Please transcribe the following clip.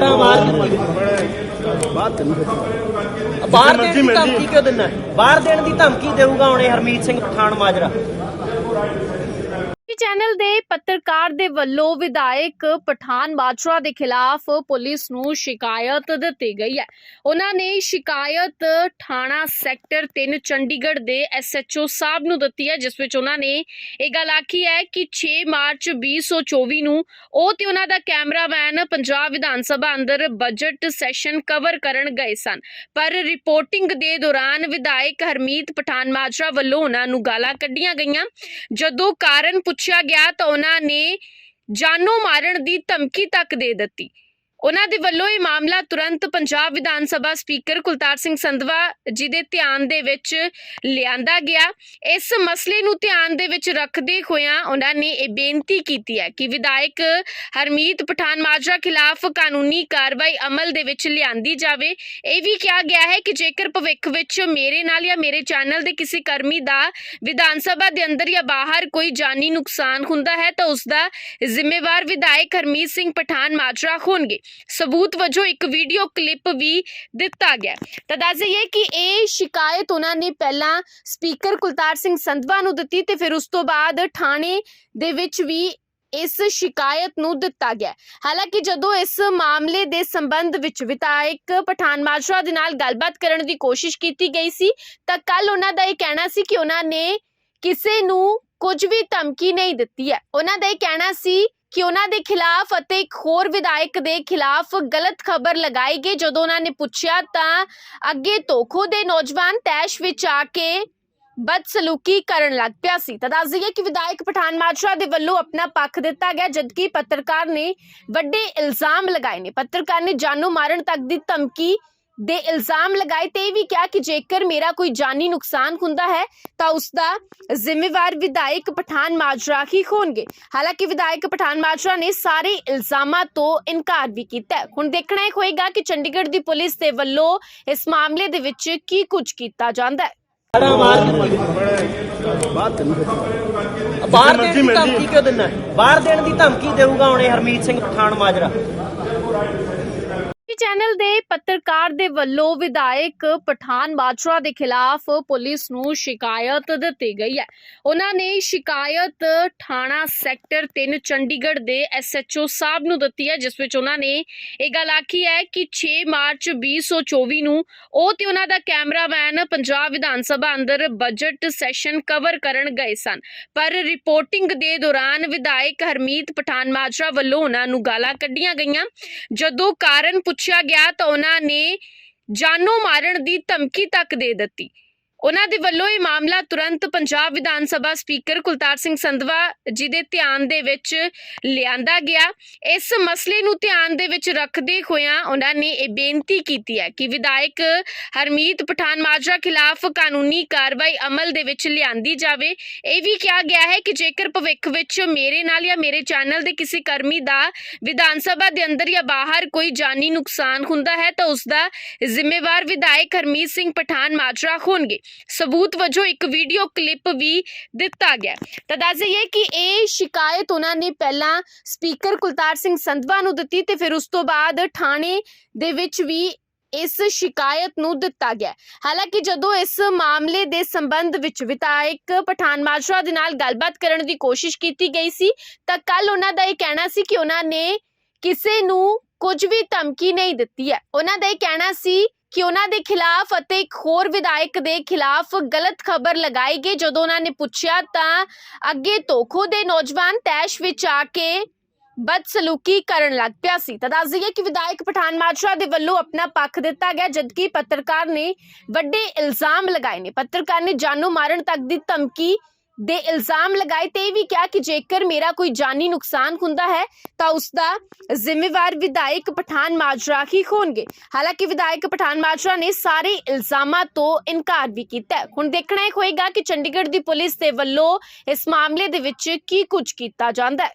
ਮਾਰ। ਬਾਹਰ ਦੇਣ ਦੀ ਧਮਕੀ ਕਿਉਂ ਦਿੰਦਾ ਬਾਹਰ ਦੇਣ ਦੀ ਧਮਕੀ ਦੇਊਗਾ ਹੁਣੇ ਹਰਮੀਤ ਸਿੰਘ ਪਠਾਨ ਮਾਜਰਾ। ਚੈਨਲ ਦੇ ਪੱਤਰਕਾਰ ਦੇ ਵੱਲੋਂ ਵਿਧਾਇਕ ਪਠਾਨ ਮਾਜਰਾ ਦੇ ਖਿਲਾਫ ਪੁਲਿਸ ਨੂੰ ਸ਼ਿਕਾਇਤ ਦਿੱਤੀ ਗਈ ਹੈ। ਉਹਨਾਂ ਨੇ ਸ਼ਿਕਾਇਤ ਥਾਣਾ ਸੈਕਟਰ 3 ਚੰਡੀਗੜ੍ਹ ਦੇ ਐਸਐਚਓ ਸਾਹਿਬ ਨੂੰ ਦਿੱਤੀ ਹੈ, ਜਿਸ ਵਿੱਚ ਉਹਨਾਂ ਨੇ ਇਹ ਗੱਲ ਆਖੀ ਹੈ ਕਿ 6 ਮਾਰਚ 2024 ਨੂੰ ਉਹ ਤੇ ਉਹਨਾਂ ਦਾ ਕੈਮਰਾਮੈਨ ਪੰਜਾਬ ਵਿਧਾਨ ਸਭਾ ਅੰਦਰ ਬਜਟ ਸੈਸ਼ਨ ਕਵਰ ਕਰਨ ਗਏ ਸਨ। ਪਰ ਰਿਪੋਰਟਿੰਗ ਦੇ ਦੌਰਾਨ ਵਿਧਾਇਕ ਹਰਮੀਤ ਪਠਾਨ ਮਾਜਰਾ ਵੱਲੋਂ ਉਹਨਾਂ ਨੂੰ ਗਾਲਾਂ ਕੱਢੀਆਂ ਗਈਆਂ। ਜਦੋਂ ਕਾਰਨ ਪੁੱਛ ਪੁੱਛਿਆ ਗਿਆ ਤਾਂ ਉਹਨਾਂ ਨੇ ਜਾਨੋਂ ਮਾਰਨ ਦੀ ਧਮਕੀ ਤੱਕ ਦੇ ਦਿੱਤੀ। ਉਹਨਾਂ ਦੇ ਵੱਲੋਂ ਇਹ ਮਾਮਲਾ ਤੁਰੰਤ ਪੰਜਾਬ ਵਿਧਾਨ ਸਭਾ ਸਪੀਕਰ ਕੁਲਤਾਰ ਸਿੰਘ ਸੰਧਵਾ ਜੀ ਦੇ ਧਿਆਨ ਦੇ ਵਿੱਚ ਲਿਆਂਦਾ ਗਿਆ। ਇਸ ਮਸਲੇ ਨੂੰ ਧਿਆਨ ਦੇ ਵਿੱਚ ਰੱਖਦੇ ਹੋਇਆਂ ਉਹਨਾਂ ਨੇ ਇਹ ਬੇਨਤੀ ਕੀਤੀ ਹੈ ਕਿ ਵਿਧਾਇਕ ਹਰਮੀਤ ਪਠਾਨ ਮਾਜਰਾ ਖਿਲਾਫ ਕਾਨੂੰਨੀ ਕਾਰਵਾਈ ਅਮਲ ਦੇ ਵਿੱਚ ਲਿਆਂਦੀ ਜਾਵੇ। ਇਹ ਵੀ ਕਿਹਾ ਗਿਆ ਹੈ ਕਿ ਜੇਕਰ ਭਵਿੱਖ ਵਿੱਚ ਮੇਰੇ ਨਾਲ ਜਾਂ ਮੇਰੇ ਚੈਨਲ ਦੇ ਕਿਸੇ ਕਰਮੀ ਦਾ ਵਿਧਾਨ ਸਭਾ ਦੇ ਅੰਦਰ ਜਾਂ ਬਾਹਰ ਕੋਈ ਜਾਨੀ ਨੁਕਸਾਨ ਹੁੰਦਾ ਹੈ ਤਾਂ ਉਸ ਦਾ ਜ਼ਿੰਮੇਵਾਰ ਵਿਧਾਇਕ ਹਰਮੀਤ ਸਿੰਘ ਪਠਾਨ ਮਾਜਰਾ ਹੋਣਗੇ। ਸਬੂਤ ਵਜੋਂ ਇੱਕ ਵੀਡੀਓ ਕਲਿੱਪ ਵੀ ਦਿੱਤਾ ਗਿਆ ਤਾਂ ਦੱਸ ਦਈਏ ਕਿ ਇਹ ਸ਼ਿਕਾਇਤ ਉਹਨਾਂ ਨੇ ਪਹਿਲਾਂ ਸਪੀਕਰ ਕੁਲਤਾਰ ਸਿੰਘ ਸੰਧਵਾ ਨੂੰ ਦਿੱਤੀ ਤੇ ਫਿਰ ਉਸ ਤੋਂ ਬਾਅਦ ਥਾਣੇ ਦੇ ਵਿੱਚ ਵੀ ਇਸ ਸ਼ਿਕਾਇਤ ਨੂੰ ਦਿੱਤਾ ਗਿਆ ਹਾਲਾਂਕਿ ਜਦੋਂ ਇਸ ਮਾਮਲੇ ਦੇ ਸੰਬੰਧ ਵਿੱਚ ਵਿਧਾਇਕ ਪਠਾਨ ਮਾਜਰਾ ਦੇ ਨਾਲ ਗੱਲਬਾਤ ਕਰਨ ਦੀ ਕੋਸ਼ਿਸ਼ ਕੀਤੀ ਗਈ ਸੀ, ਤਾਂ ਕੱਲ ਉਹਨਾਂ ਦਾ ਇਹ ਕਹਿਣਾ ਸੀ ਕਿ ਉਹਨਾਂ ਨੇ ਕਿਸੇ ਨੂੰ ਕੁਝ ਵੀ ਧਮਕੀ ਨਹੀਂ ਦਿੱਤੀ ਹੈ। ਉਹਨਾਂ ਦਾ ਇਹ ਕਹਿਣਾ ਸੀ ਕਿ ਉਹਨਾਂ ਦੇ ਖਿਲਾਫ ਅਤੇ ਇੱਕ ਹੋਰ ਵਿਧਾਇਕ ਦੇ ਖਿਲਾਫ ਗਲਤ ਖਬਰ ਲਗਾਈ ਗਈ। ਜਦੋਂ ਉਹਨਾਂ ਨੇ ਪੁੱਛਿਆ ਤਾਂ ਅੱਗੇ ਤੋਂ ਖੁਦ ਇਹ ਨੌਜਵਾਨ ਤੈਸ਼ ਵਿੱਚ ਆ ਕੇ ਬਦਸਲੂਕੀ ਕਰਨ ਲੱਗ ਪਿਆ ਸੀ। ਤਾਂ ਦੱਸ ਦਈਏ ਕਿ ਵਿਧਾਇਕ ਪਠਾਨ ਮਾਜਰਾ ਦੇ ਵੱਲੋਂ ਆਪਣਾ ਪੱਖ ਦਿੱਤਾ ਗਿਆ, ਜਦਕਿ ਪੱਤਰਕਾਰ ਨੇ ਵੱਡੇ ਇਲਜ਼ਾਮ ਲਗਾਏ ਨੇ। ਪੱਤਰਕਾਰ ਨੇ ਜਾਨੋਂ ਮਾਰਨ ਤੱਕ ਦੀ ਧਮਕੀ ਦੇ ਇਲਜ਼ਾਮ ਲਗਾਏ ਤੇ ਇਹ ਵੀ ਕਿਹਾ ਕਿ ਜੇਕਰ ਮੇਰਾ ਕੋਈ ਜਾਨੀ ਨੁਕਸਾਨ ਹੁੰਦਾ ਹੈ ਤਾਂ ਉਸ ਦਾ ਜ਼ਿੰਮੇਵਾਰ ਵਿਧਾਇਕ ਪਠਾਨ ਮਾਜਰਾ ਹੀ ਹੋਣਗੇ। ਹਾਲਾਂਕਿ ਵਿਧਾਇਕ ਪਠਾਨ ਮਾਜਰਾ ਨੇ ਸਾਰੇ ਇਲਜ਼ਾਮਾਂ ਤੋਂ ਇਨਕਾਰ ਵੀ ਕੀਤਾ। ਹੁਣ ਦੇਖਣਾ ਇਹ ਹੋਏਗਾ ਕਿ ਚੰਡੀਗੜ੍ਹ ਦੀ ਪੁਲਿਸ ਦੇ ਵੱਲੋਂ ਇਸ ਮਾਮਲੇ ਦੇ ਵਿੱਚ ਕੀ ਕੁਝ ਕੀਤਾ ਜਾਂਦਾ ਹੈ। ਬਾਹਰ ਦੇਣ ਦੀ ਧਮਕੀ ਕਿਉਂ ਦਿੰਦਾ ਬਾਹਰ ਦੇਣ ਦੀ ਧਮਕੀ ਦੇਊਗਾ ਹੁਣੇ ਹਰਮੀਤ ਸਿੰਘ ਪਠਾਨ ਮਾਜਰਾ। ਚੈਨਲ ਦੇ ਪੱਤਰਕਾਰ ਦੇ ਵੱਲੋਂ ਵਿਧਾਇਕ ਪਠਾਨ ਮਾਜਰਾ ਦੇ ਖਿਲਾਫ ਪੁਲਿਸ ਨੂੰ ਸ਼ਿਕਾਇਤ ਦਿੱਤੀ ਗਈ ਹੈ। ਉਹਨਾਂ ਨੇ ਸ਼ਿਕਾਇਤ ਥਾਣਾ ਸੈਕਟਰ 3 ਚੰਡੀਗੜ੍ਹ ਦੇ ਐਸਐਚਓ ਸਾਹਿਬ ਨੂੰ ਦਿੱਤੀ ਹੈ, ਜਿਸ ਵਿੱਚ ਉਹਨਾਂ ਨੇ ਇਹ ਗੱਲ ਆਖੀ ਹੈ ਕਿ 6 ਮਾਰਚ 2024 ਨੂੰ ਉਹ ਤੇ ਉਹਨਾਂ ਦਾ ਕੈਮਰਾਮੈਨ ਪੰਜਾਬ ਵਿਧਾਨ ਸਭਾ ਅੰਦਰ ਬਜਟ ਸੈਸ਼ਨ ਕਵਰ ਕਰਨ ਗਏ ਸਨ। ਪਰ ਰਿਪੋਰਟਿੰਗ ਦੇ ਦੌਰਾਨ ਵਿਧਾਇਕ ਹਰਮੀਤ ਪਠਾਨ ਮਾਜਰਾ ਵੱਲੋਂ ਉਹਨਾਂ ਨੂੰ ਗਾਲਾਂ ਕੱਢੀਆਂ ਗਈਆਂ। ਜਦੋਂ ਕਾਰਨ ਪੁੱਛਿਆ ਗਿਆ ਤਾਂ ਉਹਨਾਂ ਨੇ ਜਾਨੋਂ ਮਾਰਨ ਦੀ ਧਮਕੀ ਤੱਕ ਦੇ ਦਿੱਤੀ। ਉਹਨਾਂ ਦੇ ਵੱਲੋਂ ਇਹ ਮਾਮਲਾ ਤੁਰੰਤ ਪੰਜਾਬ ਵਿਧਾਨ ਸਭਾ ਸਪੀਕਰ ਕੁਲਤਾਰ ਸਿੰਘ ਸੰਧਵਾ ਜੀ ਦੇ ਧਿਆਨ ਦੇ ਵਿੱਚ ਲਿਆਂਦਾ ਗਿਆ। ਇਸ ਮਸਲੇ ਨੂੰ ਧਿਆਨ ਦੇ ਵਿੱਚ ਰੱਖਦੇ ਹੋਇਆਂ ਉਹਨਾਂ ਨੇ ਇਹ ਬੇਨਤੀ ਕੀਤੀ ਹੈ ਕਿ ਵਿਧਾਇਕ ਹਰਮੀਤ ਪਠਾਨ ਮਾਜਰਾ ਖਿਲਾਫ ਕਾਨੂੰਨੀ ਕਾਰਵਾਈ ਅਮਲ ਦੇ ਵਿੱਚ ਲਿਆਂਦੀ ਜਾਵੇ। ਇਹ ਵੀ ਕਿਹਾ ਗਿਆ ਹੈ ਕਿ ਜੇਕਰ ਭਵਿੱਖ ਵਿੱਚ ਮੇਰੇ ਨਾਲ ਜਾਂ ਮੇਰੇ ਚੈਨਲ ਦੇ ਕਿਸੇ ਕਰਮੀ ਦਾ ਵਿਧਾਨ ਸਭਾ ਦੇ ਅੰਦਰ ਜਾਂ ਬਾਹਰ ਕੋਈ ਜਾਨੀ ਨੁਕਸਾਨ ਹੁੰਦਾ ਹੈ ਤਾਂ ਉਸ ਦਾ ਜ਼ਿੰਮੇਵਾਰ ਵਿਧਾਇਕ ਹਰਮੀਤ ਸਿੰਘ ਪਠਾਨ ਮਾਜਰਾ ਹੋਣਗੇ। ਸਬੂਤ ਵਜੋਂ ਇੱਕ ਵੀਡੀਓ ਕਲਿੱਪ ਵੀ ਦਿੱਤਾ ਗਿਆ ਤਾਂ ਦੱਸ ਦਈਏ ਕਿ ਇਹ ਸ਼ਿਕਾਇਤ ਉਹਨਾਂ ਨੇ ਪਹਿਲਾਂ ਸਪੀਕਰ ਕੁਲਤਾਰ ਸਿੰਘ ਸੰਧਵਾ ਨੂੰ ਦਿੱਤੀ ਤੇ ਫਿਰ ਉਸ ਤੋਂ ਬਾਅਦ ਥਾਣੇ ਦੇ ਵਿੱਚ ਵੀ ਇਸ ਸ਼ਿਕਾਇਤ ਨੂੰ ਦਿੱਤਾ ਗਿਆ ਹਾਲਾਂਕਿ ਜਦੋਂ ਇਸ ਮਾਮਲੇ ਦੇ ਸੰਬੰਧ ਵਿੱਚ ਵਿਧਾਇਕ ਪਠਾਨ ਮਾਜਰਾ ਦੇ ਨਾਲ ਗੱਲਬਾਤ ਕਰਨ ਦੀ ਕੋਸ਼ਿਸ਼ ਕੀਤੀ ਗਈ ਸੀ, ਤਾਂ ਕੱਲ ਉਹਨਾਂ ਦਾ ਇਹ ਕਹਿਣਾ ਸੀ ਕਿ ਉਹਨਾਂ ਨੇ ਕਿਸੇ ਨੂੰ ਕੁਝ ਵੀ ਧਮਕੀ ਨਹੀਂ ਦਿੱਤੀ ਹੈ। ਉਹਨਾਂ ਦਾ ਇਹ ਕਹਿਣਾ ਸੀ ਕਿ ਉਹਨਾਂ ਦੇ ਖਿਲਾਫ ਅਤੇ ਇੱਕ ਹੋਰ ਵਿਧਾਇਕ ਦੇ ਖਿਲਾਫ ਗਲਤ ਖਬਰ ਲਗਾਈ ਗਈ। ਜਦੋਂ ਉਹਨਾਂ ਨੇ ਪੁੱਛਿਆ ਤਾਂ ਅੱਗੇ ਤੋਂ ਖੁਦ ਇਹ ਨੌਜਵਾਨ ਤੈਸ਼ ਵਿੱਚ ਆ ਕੇ ਬਦਸਲੂਕੀ ਕਰਨ ਲੱਗ ਪਿਆ ਸੀ। ਤਾਂ ਦੱਸ ਦਈਏ ਕਿ ਵਿਧਾਇਕ ਪਠਾਨ ਮਾਜਰਾ ਦੇ ਵੱਲੋਂ ਆਪਣਾ ਪੱਖ ਦਿੱਤਾ ਗਿਆ, ਜਦਕਿ ਪੱਤਰਕਾਰ ਨੇ ਵੱਡੇ ਇਲਜ਼ਾਮ ਲਗਾਏ ਨੇ। ਪੱਤਰਕਾਰ ਨੇ ਜਾਨੋਂ ਮਾਰਨ ਤੱਕ ਦੀ ਧਮਕੀ ਦੇ ਇਲਜ਼ਾਮ ਲਗਾਏ ਤੇ ਇਹ ਵੀ ਕਿਹਾ ਕਿ ਜੇਕਰ ਮੇਰਾ ਕੋਈ ਜਾਨੀ ਨੁਕਸਾਨ ਹੁੰਦਾ ਹੈ, ਤਾਂ ਉਸ ਦਾ ਜ਼ਿੰਮੇਵਾਰ ਵਿਧਾਇਕ ਪਠਾਨ ਮਾਜਰਾ ਹੀ ਹੋਣਗੇ। ਹਾਲਾਂਕਿ ਵਿਧਾਇਕ ਪਠਾਨ ਮਾਜਰਾ ਨੇ ਸਾਰੇ ਇਲਜ਼ਾਮਾਂ ਤੋਂ ਇਨਕਾਰ ਵੀ ਕੀਤਾ ਹੁਣ ਦੇਖਣਾ ਇਹ ਹੋਏਗਾ ਕਿ ਚੰਡੀਗੜ੍ਹ ਦੀ ਪੁਲਿਸ ਦੇ ਵੱਲੋਂ ਇਸ ਮਾਮਲੇ ਦੇ ਵਿੱਚ ਕੀ ਕੁਝ ਕੀਤਾ ਜਾਂਦਾ ਹੈ।